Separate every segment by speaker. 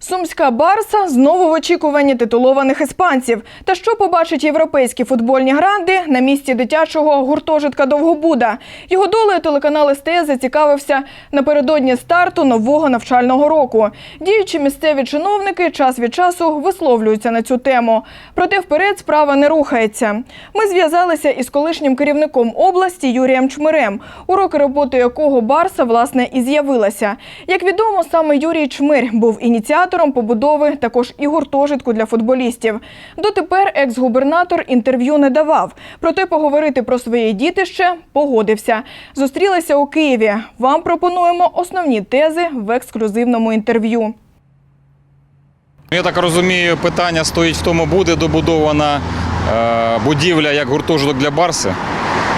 Speaker 1: Сумська Барса знову в очікуванні титулованих іспанців. Та що побачать європейські футбольні гранди на місці дитячого гуртожитка Довгобуда? Його долею телеканал СТС зацікавився напередодні старту нового навчального року. Діючі місцеві чиновники час від часу висловлюються на цю тему. Проте вперед справа не рухається. Ми зв'язалися із колишнім керівником області Юрієм Чмирем, уроки роботи якого Барса власне і з'явилася. Як відомо, саме Юрій Чмир був ініціатором побудови також і гуртожитку для футболістів. Дотепер екс-губернатор інтерв'ю не давав. Проте поговорити про своє дітище погодився. Зустрілися у Києві. Вам пропонуємо основні тези в ексклюзивному інтерв'ю.
Speaker 2: Я так розумію, питання стоїть в тому, буде добудована е, будівля як гуртожиток для Барси.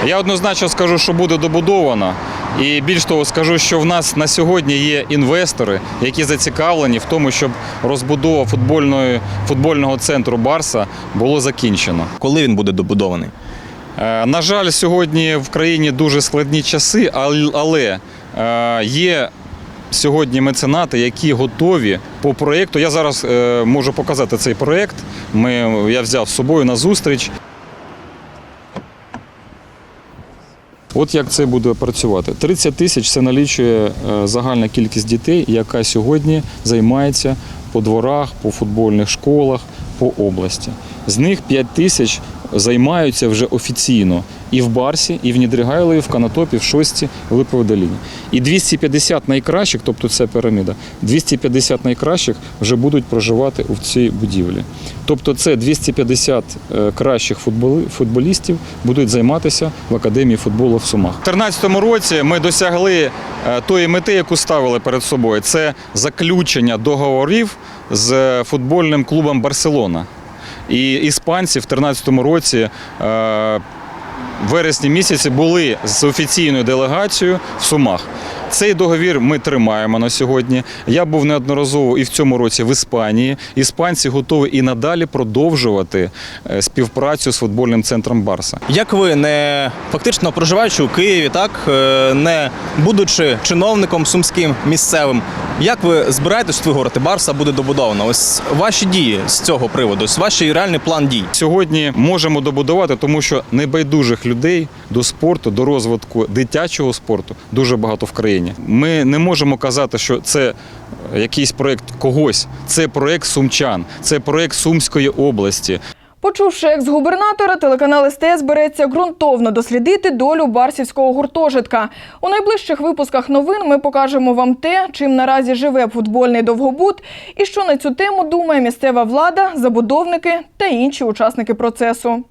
Speaker 2: Я однозначно скажу, що буде добудована. І більш того, скажу, що в нас на сьогодні є інвестори, які зацікавлені в тому, щоб розбудова футбольної, футбольного центру Барса було закінчено.
Speaker 3: Коли він буде добудований?
Speaker 2: Е, На жаль, сьогодні в країні дуже складні часи, але е, є сьогодні меценати, які готові по проєкту. Я зараз е, можу показати цей проєкт. Ми, я взяв з собою на зустріч. От як це буде працювати. 30 тисяч це налічує е, загальна кількість дітей, яка сьогодні займається по дворах, по футбольних школах, по області. З них 5 тисяч займаються вже офіційно і в Барсі, і в Нідригайлові, в Канатопі, в Шості, в доліні. І 250 найкращих, тобто це піраміда, 250 найкращих вже будуть проживати у цій будівлі. Тобто це 250 е, кращих футболістів будуть займатися в Академії футболу в Сумах. У 2014 році ми досягли е, тої мети, яку ставили перед собою. Це заключення договорів з футбольним клубом Барселона. І іспанці в 2013 році е, вересні місяці були з офіційною делегацією в Сумах. Цей договір ми тримаємо на сьогодні. Я був неодноразово і в цьому році в Іспанії. Іспанці готові і надалі продовжувати е, співпрацю з футбольним центром Барса.
Speaker 3: Як ви, не фактично проживаючи у Києві, так е, не будучи чиновником сумським місцевим, як ви збираєтесь вигорати Барса буде добудована? Ось ваші дії з цього приводу, ось ваш реальний план дій.
Speaker 2: Сьогодні можемо добудувати, тому що небайдужих людей до спорту, до розвитку дитячого спорту дуже багато в країні. Ми не можемо казати, що це якийсь проєкт когось. Це проєкт сумчан, це проєкт Сумської області.
Speaker 1: Почувши екс-губернатора, телеканал СТС береться ґрунтовно дослідити долю барсівського гуртожитка. У найближчих випусках новин ми покажемо вам те, чим наразі живе футбольний довгобуд, і що на цю тему думає місцева влада, забудовники та інші учасники процесу.